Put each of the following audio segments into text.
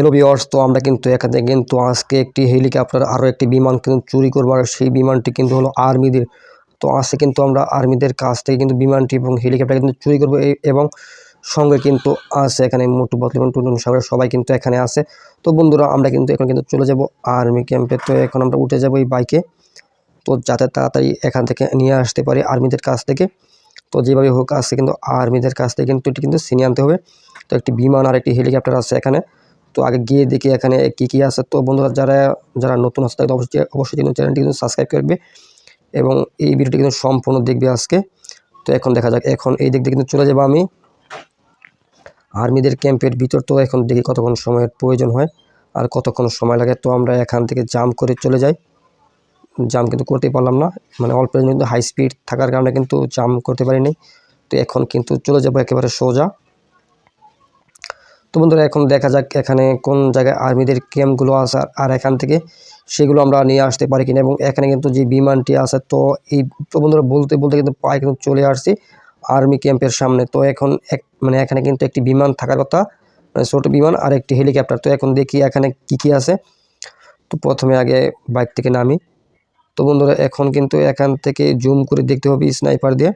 Hello viewers তো আমরা কিন্তু এখানে কিন্তু আজকে একটি হেলিকপ্টার আরও একটি বিমান কিন্তু চুরি করব, আর সেই বিমানটি কিন্তু হলো আর্মিদের। তো আজকে কিন্তু আমরা আর্মিদের কাছ থেকে কিন্তু বিমানটি এবং হেলিকপ্টার কিন্তু চুরি করব এবং সঙ্গে কিন্তু আছে এখানে মোটু বদল এবং টুটুন সাগর সবাই কিন্তু এখানে আছে। তো বন্ধুরা, আমরা কিন্তু এখন কিন্তু চলে যাব আর্মি ক্যাম্পে। তো এখন আমরা উঠে যাব এই বাইকে। তো যাতে তাড়াতাড়ি এখান থেকে নিয়ে আসতে পারি আর্মিদের কাছ থেকে। তো যেভাবে হোক আসছে কিন্তু আর্মিদের কাছ থেকে কিন্তু এটি কিন্তু ছিনিয়ে আনতে হবে। তো একটি বিমান আর একটি হেলিকপ্টার আছে এখানে। তো আগে গিয়ে দেখি এখানে কী কী আছে। তো বন্ধুরা, যারা যারা নতুন আসতে তাদের অবশ্যই অবশ্যই কিন্তু চ্যানেলটি কিন্তু সাবস্ক্রাইব করবে এবং এই ভিডিওটি কিন্তু সম্পূর্ণ দেখবে আজকে। তো এখন দেখা যাক, এখন এই দিক দিয়ে কিন্তু চলে যাব আমি। আর্মিদের ক্যাম্পের ভিতর তো এখন দেখি কতক্ষণ সময়ের প্রয়োজন হয় আর কতক্ষণ সময় লাগে। তো আমরা এখান থেকে জাম করে চলে যাই। জাম কিন্তু করতে পারলাম না মানে অল্প কিন্তু হাই স্পিড থাকার কারণে কিন্তু জাম করতে পারিনি। তো এখন কিন্তু চলে যাব একেবারে সোজা। তো বন্ধুরা, এখন দেখা যাক এখানে কোন জায়গায় আর্মিদের ক্যাম্পগুলো আছে আর- এখান থেকে সেগুলো আমরা নিয়ে আসতে পারি কিনা। এবং এখানে কিন্তু যে বিমানটি আছে, তো এই তো বন্ধুরা, বলতে বলতে কিন্তু প্রায় কিন্তু চলে আসছি আর্মি ক্যাম্পের সামনে। তো এখন এক মানে এখানে কিন্তু একটি বিমান থাকার কথা মানে ছোটো বিমান আর একটি হেলিকপ্টার। তো এখন দেখি এখানে কি কি আছে। তো প্রথমে আগে বাইক থেকে নামি। তো বন্ধুরা, এখন কিন্তু এখান থেকে জুম করে দেখতে হবে স্নাইপার দিয়ে।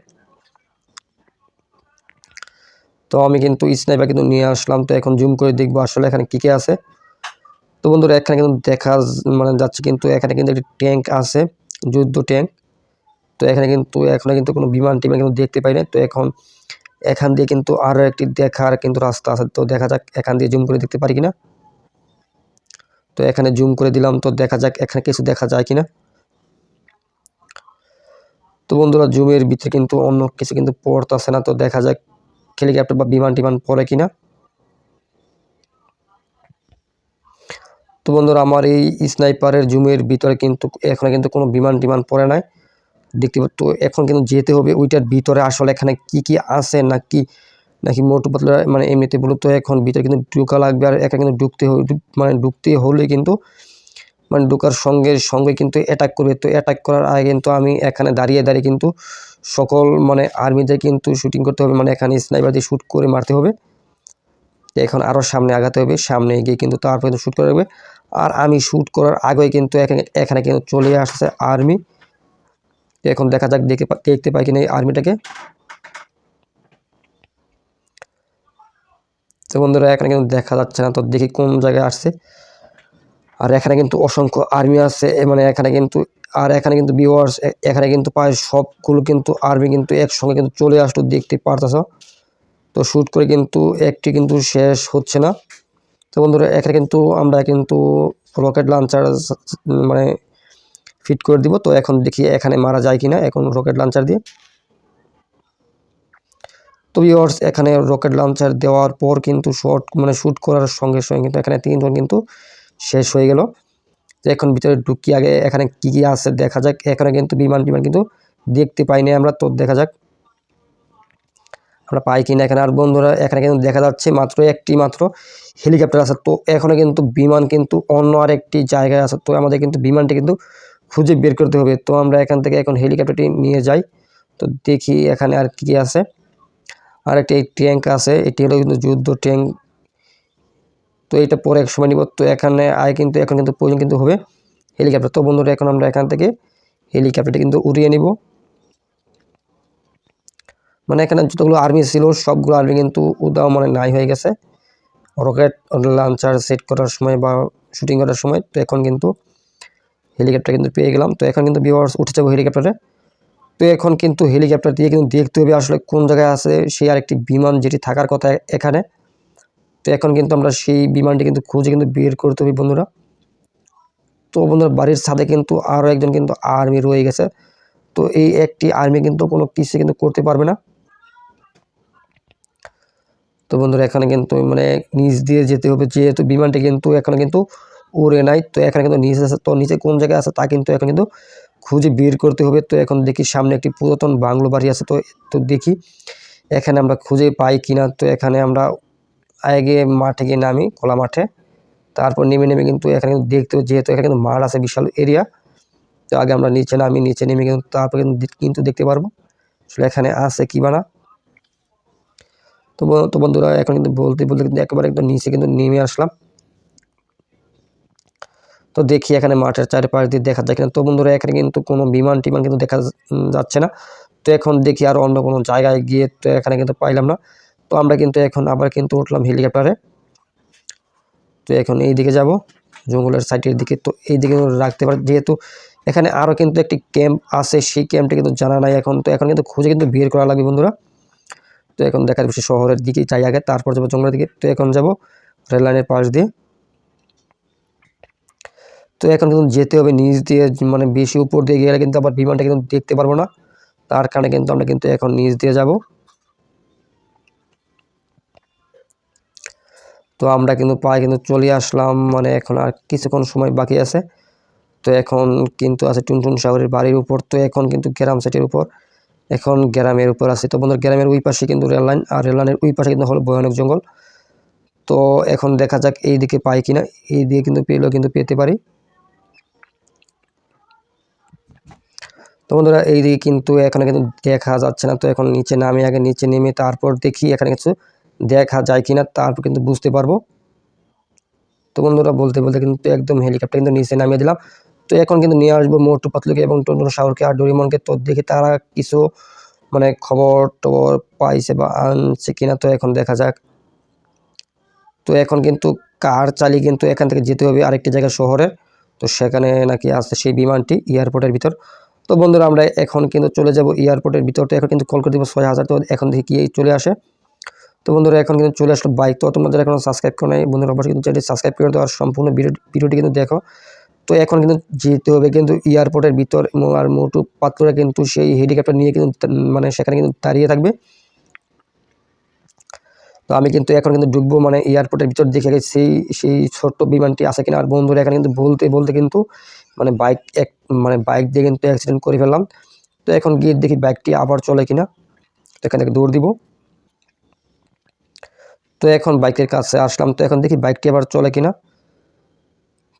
তো আমি কিন্তু স্নাইপার কিন্তু নিয়ে আসলাম, তো এখন জুম করে দেখব আসলে এখানে কী কী আছে। তো বন্ধুরা, এখানে কিন্তু দেখা মানে যাচ্ছে কিন্তু এখানে কিন্তু একটি ট্যাঙ্ক আছে, যুদ্ধ ট্যাঙ্ক। তো এখানে কিন্তু, এখনও কিন্তু কোনো বিমান টিমান কিন্তু দেখতে পাই না তো এখন এখান দিয়ে কিন্তু আরও একটি দেখার কিন্তু রাস্তা আছে, তো দেখা যাক এখান দিয়ে জুম করে দেখতে পারি কিনা। তো এখানে জুম করে দিলাম, তো দেখা যাক এখানে কিছু দেখা যায় কিনা। তো বন্ধুরা জুমের ভিতরে কিন্তু অন্য কিছু কিন্তু পড়তেছে না, তো দেখা যাক হেলিকপ্টার বা বিমান টিমান পড়ে কিনা? তো বন্ধুরা, আমার এই স্নাইপারের জুমের ভিতরে কিন্তু এখানে কিন্তু কোনো বিমান টিমান পড়ে নাই। দেখতে তো এখন কিন্তু যেতে হবে, ওইটার ভিতরে আসলে এখানে কি কি আছে না কি নাকি মোটু পাতলা মানে এমনিতে বলো তো এখন ভিতরে কিন্তু ঢুকা লাগবে আর একা কিন্তু ঢুকতে মানে ঢুকতে হলে কিন্তু মানে ঢুকার সঙ্গে সঙ্গে কিন্তু অ্যাটাক করবে। তো অ্যাটাক করার আগে কিন্তু আমি এখানে দাঁড়িয়ে দাঁড়িয়ে কিন্তু সকল মানে আর্মিদের কিন্তু শুটিং করতে হবে। মানে এখানে স্নাইপার দিয়ে শ্যুট করে মারতে হবে। এখন আরও সামনে আগাতে হবে। সামনে গিয়ে কিন্তু তারপরে কিন্তু শ্যুট করা হবে আর আমি শ্যুট করার আগেই কিন্তু এখানে এখানে কিন্তু চলে আসছে আর্মি এখন দেখা যাক দেখে দেখতে পাই কিনা এই আর্মিটাকে তো বন্ধুরা, এখানে কিন্তু দেখা যাচ্ছে না। তো দেখি কোন জায়গায় আসছে। আর এখানে কিন্তু অসংখ্য আর্মি আছে মানে এখানে কিন্তু, আর এখানে কিন্তু ভিউয়ার্স এখানে কিন্তু প্রায় সবগুলো কিন্তু আর্মি কিন্তু একসঙ্গে কিন্তু চলে আসলো, দেখতে পারতেছ। তো শ্যুট করে কিন্তু একটি কিন্তু শেষ হচ্ছে না। তো বন্ধুরা, এখানে কিন্তু আমরা কিন্তু রকেট লঞ্চার মানে ফিট করে দিব। তো এখন দেখি এখানে মারা যায় কিনা, এখন রকেট লঞ্চার দিয়ে। তো ভিউয়ার্স এখানে রকেট লঞ্চার দেওয়ার পর কিন্তু শর্ট মানে শ্যুট করার সঙ্গে সঙ্গে কিন্তু এখানে তিনজন কিন্তু শেষ হয়ে গেল। এখন ভিতরে ঢুকি আগে, এখানে কি কি আছে দেখা যাক। এখানে কিন্তু বিমান বিমান কিন্তু দেখতে পাইনি আমরা, তো দেখা যাক। আমরা পাই কিনা এখানে। আর বন্ধুরা, এখানে কিন্তু দেখা যাচ্ছে মাত্র একটি মাত্র হেলিকপ্টার আছে। তো এখনও কিন্তু বিমান কিন্তু অন্য আরেকটি জায়গায় আছে। তো আমাদের কিন্তু বিমানটি কিন্তু খুঁজে বের করতে হবে। তো আমরা এখান থেকে এখন হেলিকপ্টারটি নিয়ে যাই। তো দেখি এখানে আর কি কি আছে। আর একটি ট্যাঙ্ক আছে। এটি হলো কিন্তু যুদ্ধ ট্যাঙ্ক। তো এটা পরে এক সময় নিব। তো এখানে আয় কিন্তু, এখন কিন্তু প্রয়োজন কিন্তু হবে হেলিকপ্টার। তো বন্ধুরা, এখন আমরা এখান থেকে হেলিকপ্টারটি কিন্তু উড়িয়ে নিব। মানে এখানে যতগুলো আর্মি ছিল, সবগুলো আর্মি কিন্তু উদাও মানে নাই হয়ে গেছে। রকেট লঞ্চার সেট করার সময় বা শুটিং করার সময় তো এখন কিন্তু হেলিকপ্টার কিন্তু পেয়ে গেলাম। তো এখন কিন্তু ভিউয়ার্স উঠে যাব হেলিকপ্টারে। তো এখন কিন্তু হেলিকপ্টার দিয়ে কিন্তু দেখতে হবে আসলে কোন জায়গায় আছে সেই আরেকটি বিমান যেটি থাকার কথা এখানে। তো এখন কিন্তু আমরা সেই বিমানটি কিন্তু খুঁজে কিন্তু বের করতে হবে বন্ধুরা। তো বন্ধুরা, বাড়ির ছাদে কিন্তু আরও একজন কিন্তু আর্মি রয়ে গেছে। তো এই একটি আর্মি কিন্তু কোনো কিছু কিন্তু করতে পারবে না। তো বন্ধুরা, এখানে কিন্তু মানে নিচ দিয়ে যেতে হবে, যেহেতু বিমানটি কিন্তু এখানে কিন্তু উড়ে নাই, তো এখানে কিন্তু নিচে আছে। তো নিচে কোন জায়গায় আছে তা কিন্তু এখন কিন্তু খুঁজে বের করতে হবে। তো এখন দেখি সামনে একটি পুরাতন বাংলো বাড়ি আছে, তো তো দেখি এখানে আমরা খুঁজে পাই কিনা। তো এখানে আমরা আগে মাঠে গিয়ে নামি খোলা মাঠে। তারপর নেমে নেমে কিন্তু এখানে কিন্তু দেখতে যেহেতু এখানে কিন্তু মাঠ আছে, বিশাল এরিয়া তো আগে আমরা নিচে নামি, নিচে নেমে কিন্তু তারপর কিন্তু দেখতে পারব আসলে এখানে আছে কি বানা তো তো বন্ধুরা, এখন কিন্তু বলতে বলতে কিন্তু একেবারে একদম নিচে কিন্তু নেমে আসলাম। তো দেখি এখানে মাঠের চারিপাশ দিয়ে দেখা যায় কিনা। তো বন্ধুরা, এখানে কিন্তু কোনো বিমান টিমান কিন্তু দেখা যাচ্ছে না। তো এখন দেখি আর অন্য কোনো জায়গায় গিয়ে তো এখানে কিন্তু পাইলাম না। তো আমরা কিন্তু এখন আবার কিন্তু উঠলাম হেলিকপ্টারে তো এখন এই দিকে যাব, জঙ্গলের সাইডের দিকে। তো এই দিকে রাখতে পারি, যেহেতু এখানে আরও কিন্তু একটি ক্যাম্প আছে, সেই ক্যাম্পটি কিন্তু জানা নাই এখন। তো এখন কিন্তু খুঁজে কিন্তু বের করা লাগবে বন্ধুরা। তো এখন দেখা যাচ্ছে শহরের দিকে যাই আগে, তারপর যাব জঙ্গলের দিকে। তো এখন যাব রেল লাইনের পাশ দিয়ে। তো এখন কিন্তু যেতে হবে নিচ দিয়ে মানে বেশি উপর দিয়ে গেলে কিন্তু আবার বিমানটা কিন্তু দেখতে পারব না। তার কারণে কিন্তু আমরা কিন্তু এখন নিচ দিয়ে যাব। তো আমরা কিন্তু প্রায় কিন্তু চলে আসলাম মানে এখন আর কিছুক্ষণ সময় বাকি আছে। তো এখন কিন্তু আছে টুনটুন সাগরের বাড়ির উপর, তো এখন কিন্তু গ্রাম সাইটের উপর। এখন গ্রামের উপর আছে। তো বন্ধুরা, গ্রামের ওই পাশে কিন্তু রেললাইন আর রেললাইনের ওই পাশে কিন্তু হলো ভয়ানক জঙ্গল। তো এখন দেখা যাক এই দিকে পাই কিনা, এই দিকে কিন্তু পেলেও কিন্তু পেতে পারি। তো বন্ধুরা, এই দিকে কিন্তু এখানে কিন্তু দেখা যাচ্ছে না। তো এখন নিচে নামে আগে, নিচে নেমে তারপর দেখি এখানে কিছু দেখা যায় কিনা তারপর কিন্তু বুঝতে পারব। তো বন্ধুরা বলতে বলতে কিন্তু একদম হেলিকপ্টার কিন্তু নিচে নামিয়ে দিলাম। তো এখন কিন্তু নিয়ে আসব মোটু পাতলুকে এবং টন্টন শাহরকে আর ডরিমনকে। তো দেখি তারা কিছু মানে খবর টবর পাইছে বা আনছে কিনা, তো এখন দেখা যাক। তো এখন কিন্তু কার চালিয়ে কিন্তু এখান থেকে যেতে হবে আরেকটি জায়গা শহরে। তো সেখানে নাকি আসছে সেই বিমানটি এয়ারপোর্টের ভিতর। তো বন্ধুরা আমরা এখন কিন্তু চলে যাব এয়ারপোর্টের ভিতরটা। এখন কিন্তু কল করে দিব ছয় হাজার। তো এখন দেখি কি চলে আসে। তো বন্ধুরা, এখন কিন্তু চলে আসলো বাইক তো তোমাদের এখন সাবস্ক্রাইব করে নাই, বন্ধুরা অবশ্যই কিন্তু চ্যানেলটি সাবস্ক্রাইব করে দেওয়ার সম্পূর্ণ ভিডিও ভিডিওটি কিন্তু দেখো। তো এখন কিন্তু যেতে হবে কিন্তু এয়ারপোর্টের ভিতর আর মোটু পাত্ররা কিন্তু সেই হেলিকপ্টার নিয়ে কিন্তু মানে সেখানে কিন্তু দাঁড়িয়ে থাকবে। তো আমি কিন্তু এখন কিন্তু ঢুকবো মানে এয়ারপোর্টের ভিতর দেখে গেছি, সেই সেই ছোট্ট বিমানটি আছে কিনা। আর বন্ধুরা, এখানে কিন্তু বলতে বলতে কিন্তু মানে বাইক এক মানে বাইক দিয়ে কিন্তু অ্যাক্সিডেন্ট করে ফেললাম। তো এখন গিয়ে দেখি বাইকটি আবার চলে কিনা। তো এখান থেকে দৌড় দিব। তো এখন বাইকের কাছে আসলাম, তো এখন দেখি বাইকটি আবার চলে কিনা।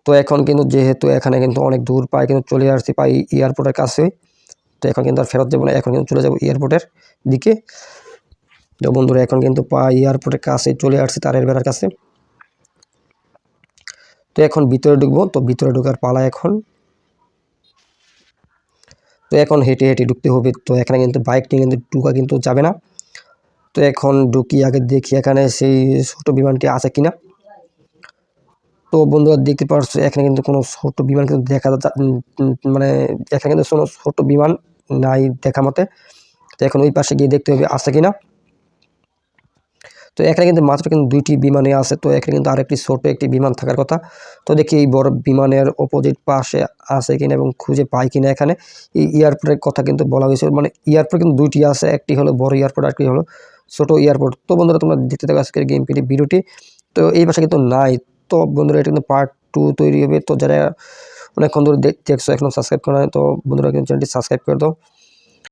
তো এখন কিন্তু যেহেতু এখানে কিন্তু অনেক দূর পাই কিন্তু চলে আসছি পাই এয়ারপোর্টের কাছে। তো এখন কিন্তু আর ফেরত যাব না, এখন কিন্তু চলে যাব এয়ারপোর্টের দিকে। তো বন্ধুরা, এখন কিন্তু পাই এয়ারপোর্টের কাছে চলে আসছি তারের বেড়ার কাছে। তো এখন ভিতরে ঢুকবো, তো ভিতরে ঢুকার পালা এখন। তো এখন হেঁটে হেঁটে ঢুকতে হবে, তো এখানে কিন্তু বাইক নিয়ে কিন্তু ঢুকা কিন্তু যাবে না। তো এখন ঢুকি আগে দেখি এখানে সেই ছোটো বিমানটি আছে কিনা। তো বন্ধুরা দেখতে পারছ, এখানে কিন্তু কোনো ছোট বিমান কিন্তু দেখা মানে এখানে কিন্তু কোনো ছোট বিমান নাই দেখা মতে। তো এখন ওই পাশে গিয়ে দেখতে হবে আছে কিনা। তো এখানে কিন্তু মাত্র কিন্তু দুইটি বিমানে আছে, তো এখানে কিন্তু আরেকটি ছোট একটি বিমান থাকার কথা। তো দেখি এই বড় বিমানের অপোজিট পাশে আছে কিনা এবং খুঁজে পাই কিনা এখানে। এই এয়ারপোর্টের কথা কিন্তু বলা হয়েছে মানে এয়ারপোর্ট কিন্তু দুইটি আছে, একটি হলো বড় এয়ারপোর্ট আর একটি হলো ছোট এয়ারপোর্ট। তো বন্ধুরা, তোমরা দেখতে থাকো আজকের গেম পিটি ভিডিওটি। তো এই পাশে কিন্তু নাই। তো বন্ধুরা, এটা কিন্তু পার্ট টু তৈরি হবে। তো যারা অনেকক্ষণ ধরে দেখ- দেখছ, এখন সাবস্ক্রাইব করা হয় তো বন্ধুরা কিন্তু চ্যানেলটি সাবস্ক্রাইব করে দাও।